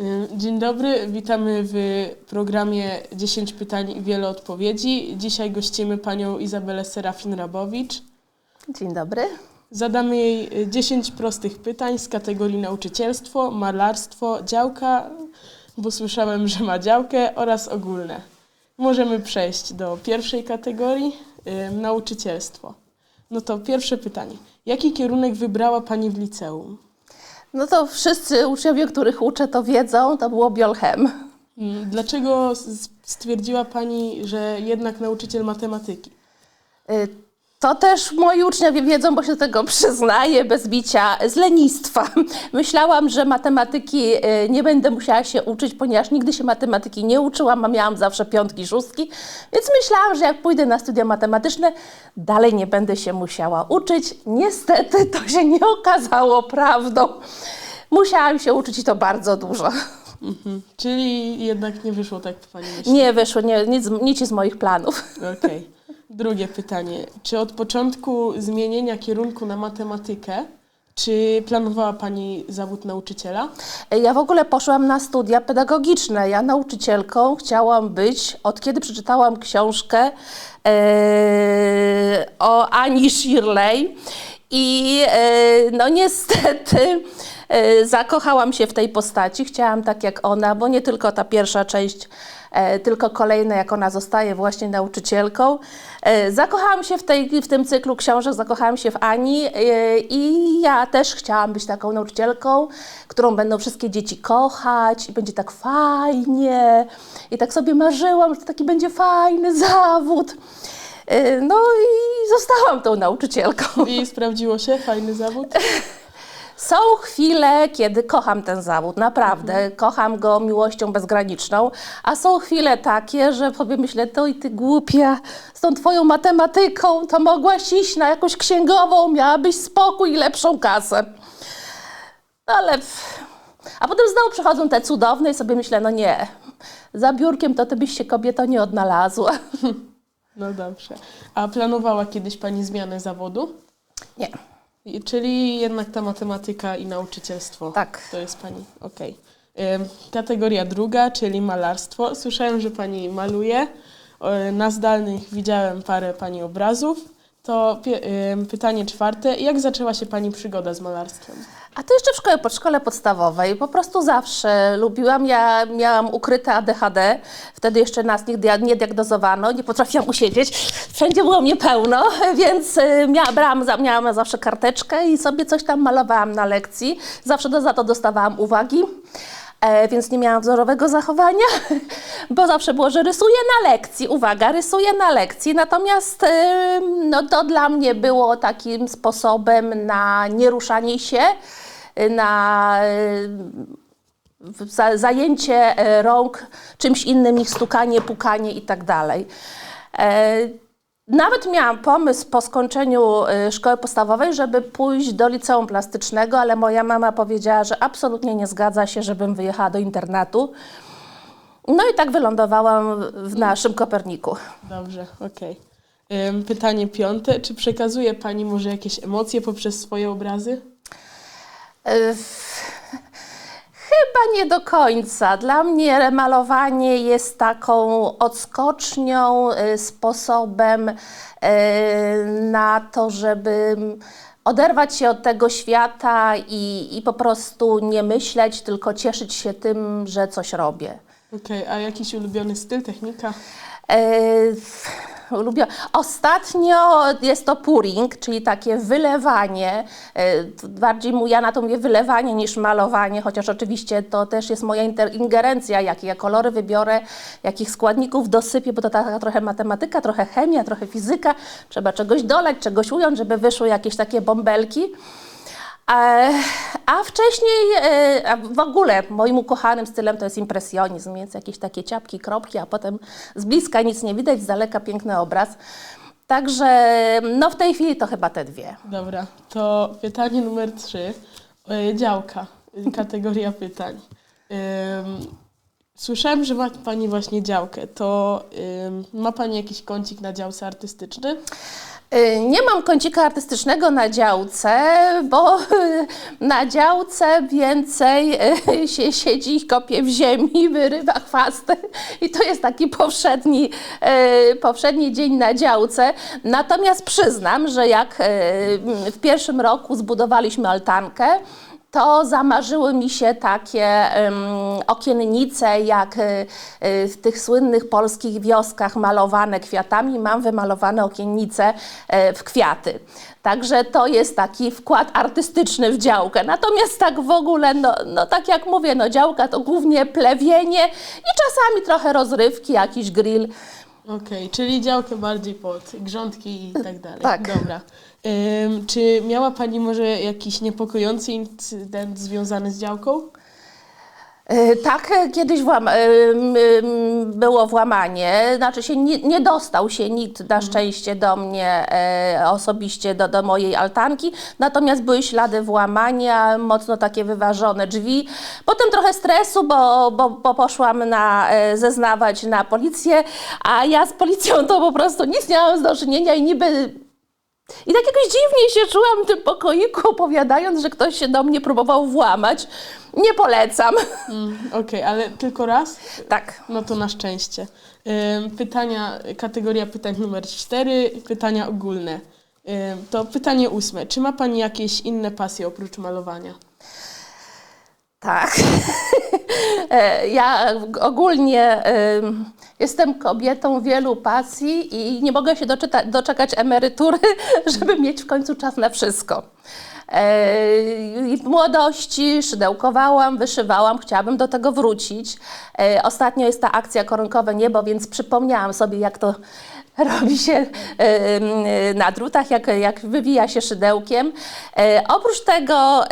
Y, Dzień dobry, witamy w programie 10 pytań i wiele odpowiedzi. Dzisiaj gościmy panią Izabelę Serafin-Rabowicz. Dzień dobry. Zadamy jej y, 10 prostych pytań z kategorii nauczycielstwo, malarstwo, działka, bo słyszałem, że ma działkę oraz ogólne. Możemy przejść do pierwszej kategorii, y, nauczycielstwo. No to pierwsze pytanie. Jaki kierunek wybrała pani w liceum? No to wszyscy uczniowie, których uczę, to wiedzą, to było biolchem. Dlaczego stwierdziła Pani, że jednak nauczyciel matematyki? To też moi uczniowie wiedzą, bo się do tego przyznaję, bez bicia, z lenistwa. Myślałam, że matematyki y, nie będę musiała się uczyć, ponieważ nigdy się matematyki nie uczyłam, a miałam zawsze piątki, szóstki, więc myślałam, że jak pójdę na studia matematyczne, dalej nie będę się musiała uczyć. Niestety to się nie okazało prawdą. Musiałam się uczyć i to bardzo dużo. Mhm. Czyli jednak nie wyszło tak, Pani myśli? Nie wyszło, nie, nic, nic z moich planów. Okej. Drugie pytanie. Czy od początku zmienienia kierunku na matematykę, czy planowała Pani zawód nauczyciela? Ja w ogóle poszłam na studia pedagogiczne. Ja nauczycielką chciałam być, od kiedy przeczytałam książkę e, o Ani Shirley. I e, no niestety zakochałam się w tej postaci. Chciałam tak jak ona, bo nie tylko ta pierwsza część, e, tylko kolejne, jak ona zostaje właśnie nauczycielką. E, zakochałam się w, tej, w tym cyklu książek, zakochałam się w Ani e, i ja też chciałam być taką nauczycielką, którą będą wszystkie dzieci kochać i będzie tak fajnie. I tak sobie marzyłam, że to taki będzie fajny zawód. E, No i zostałam tą nauczycielką. I sprawdziło się? Fajny zawód? Są chwile, kiedy kocham ten zawód, naprawdę. Kocham go miłością bezgraniczną, a są chwile takie, że sobie myślę, to i ty głupia, z tą twoją matematyką, to mogłaś iść na jakąś księgową, miałabyś spokój i lepszą kasę. No ale... A potem znowu przychodzą te cudowne i sobie myślę, no nie, za biurkiem to ty byś się kobieto nie odnalazła. No dobrze. A planowała kiedyś Pani zmianę zawodu? Nie. I- Czyli jednak ta matematyka i nauczycielstwo. Tak. To jest Pani, okej. Ym, Kategoria druga, czyli malarstwo. Słyszałem, że Pani maluje. E, Na zdalnych widziałem parę Pani obrazów. To pie- ym, pytanie czwarte. Jak zaczęła się Pani przygoda z malarstwem? A to jeszcze w szkole, pod szkole podstawowej. Po prostu zawsze lubiłam. Ja miałam ukryte ADHD. Wtedy jeszcze nas nie, nie diagnozowano, nie potrafiłam usiedzieć. Wszędzie było mnie pełno, więc y, mia, brałam, za- miałam zawsze karteczkę i sobie coś tam malowałam na lekcji. Zawsze do, za to dostawałam uwagi. E, więc nie miałam wzorowego zachowania, bo zawsze było, że rysuję na lekcji. Uwaga, rysuję na lekcji. Natomiast e, no, to dla mnie było takim sposobem na nieruszanie się, e, na e, zajęcie e, rąk czymś innym niż stukanie, pukanie i tak. E, Nawet miałam pomysł po skończeniu e, szkoły podstawowej, żeby pójść do liceum plastycznego, ale moja mama powiedziała, że absolutnie nie zgadza się, żebym wyjechała do internatu. No i tak wylądowałam w naszym Koperniku. Dobrze, okej. Ym, Pytanie piąte. Czy przekazuje Pani może jakieś emocje poprzez swoje obrazy? E, Chyba nie do końca. Dla mnie malowanie jest taką odskocznią, e, sposobem e, na to, żeby oderwać się od tego świata i, i po prostu nie myśleć, tylko cieszyć się tym, że coś robię. Okej, a jakiś ulubiony styl, technika? Lubię. Ostatnio jest to pouring, czyli takie wylewanie. E, bardziej mu- ja na to mówię wylewanie niż malowanie, chociaż oczywiście to też jest moja ingerencja, jakie ja kolory wybiorę, jakich składników dosypię, bo to taka trochę matematyka, trochę chemia, trochę fizyka. Trzeba czegoś dolać, czegoś ująć, żeby wyszły jakieś takie bąbelki. E, A wcześniej, e, w ogóle moim ukochanym stylem to jest impresjonizm, więc jakieś takie ciapki, kropki, a potem z bliska nic nie widać, z daleka piękny obraz. Także no w tej chwili to chyba te dwie. Dobra, to pytanie numer trzy. E, Działka, kategoria pytań. Słyszałem, że ma Pani właśnie działkę. To ma Pani jakiś kącik na działce artystyczny? Y, Nie mam kącika artystycznego na działce, bo na działce więcej y, się siedzi i kopie w ziemi, wyrywa chwasty i to jest taki powszedni, y, powszedni dzień na działce. Natomiast przyznam, że jak w pierwszym roku zbudowaliśmy altankę, to zamarzyły mi się takie okiennice, jak y, y, w tych słynnych polskich wioskach malowane kwiatami. Mam wymalowane okiennice e, w kwiaty. Także to jest taki wkład artystyczny w działkę. Natomiast tak w ogóle, no, no tak jak mówię, no działka to głównie plewienie i czasami trochę rozrywki, jakiś grill. Okej, czyli działkę bardziej pod grządki i tak dalej. Tak. Dobra. Ym, czy miała Pani może jakiś niepokojący incydent związany z działką? E, Tak, e, kiedyś włam, e, było włamanie, znaczy się nie, nie dostał się nikt na szczęście do mnie osobiście, do, do mojej altanki, natomiast były ślady włamania, mocno takie wyważone drzwi. Potem trochę stresu, bo, bo, bo poszłam na, zeznawać na policję, a ja z policją to po prostu nic nie miałam do czynienia i niby i tak jakoś dziwnie się czułam w tym pokoiku, opowiadając, że ktoś się do mnie próbował włamać. Nie polecam. Mm, Okej, ale tylko raz? Tak. No to na szczęście. Pytania, kategoria pytań numer cztery, pytania ogólne. To pytanie ósme. Czy ma Pani jakieś inne pasje oprócz malowania? Tak. E, ja ogólnie jestem kobietą wielu pasji i nie mogę się doczekać emerytury, żeby mieć w końcu czas na wszystko. E, W młodości szydełkowałam, wyszywałam, chciałabym do tego wrócić. E, Ostatnio jest ta akcja Koronkowe Niebo, więc przypomniałam sobie, jak to robi się e, na drutach, jak, jak wywija się szydełkiem. E, Oprócz tego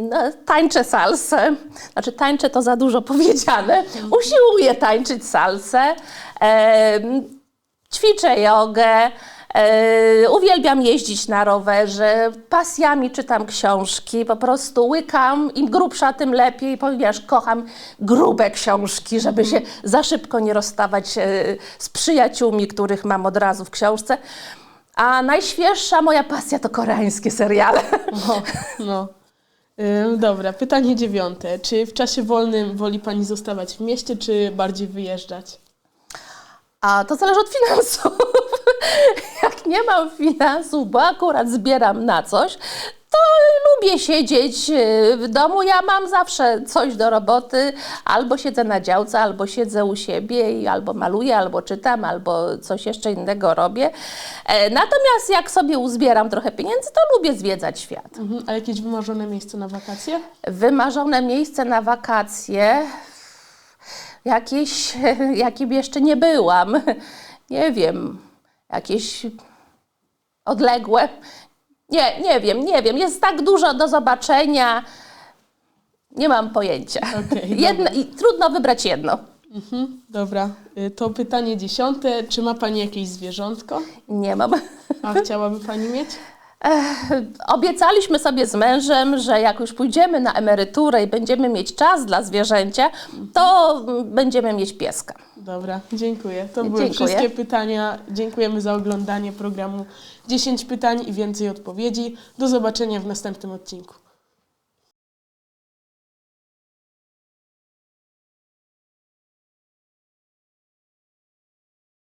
no, tańczę salsę, znaczy tańczę to za dużo powiedziane, usiłuję tańczyć salsę, ćwiczę jogę, uwielbiam jeździć na rowerze, pasjami czytam książki, po prostu łykam, im grubsza, tym lepiej, ponieważ kocham grube książki, żeby się za szybko nie rozstawać e, z przyjaciółmi, których mam od razu w książce. A najświeższa moja pasja to koreańskie seriale. No. Ym, dobra, pytanie dziewiąte. Czy w czasie wolnym woli Pani zostawać w mieście, czy bardziej wyjeżdżać? A to zależy od finansów. Jak nie mam finansów, bo akurat zbieram na coś, to lubię siedzieć e, w domu. Ja mam zawsze coś do roboty. Albo siedzę na działce, albo siedzę u siebie i albo maluję, albo czytam, albo coś jeszcze innego robię. E, Natomiast jak sobie uzbieram trochę pieniędzy, to lubię zwiedzać świat. Mhm. A jakieś wymarzone miejsce na wakacje? Wymarzone miejsce na wakacje. Jakieś, jakim jeszcze nie byłam. Nie wiem, jakieś odległe. Nie, nie wiem, nie wiem. Jest tak dużo do zobaczenia. Nie mam pojęcia. Okej, jedno. I trudno wybrać jedno. Mhm. Dobra, Y, to pytanie dziesiąte. Czy ma Pani jakieś zwierzątko? Nie mam. A chciałaby Pani mieć? Obiecaliśmy sobie z mężem, że jak już pójdziemy na emeryturę i będziemy mieć czas dla zwierzęcia, to będziemy mieć pieska. Dobra, dziękuję. To były Dziękuję. wszystkie pytania. Dziękujemy za oglądanie programu 10 pytań i więcej odpowiedzi. Do zobaczenia w następnym odcinku.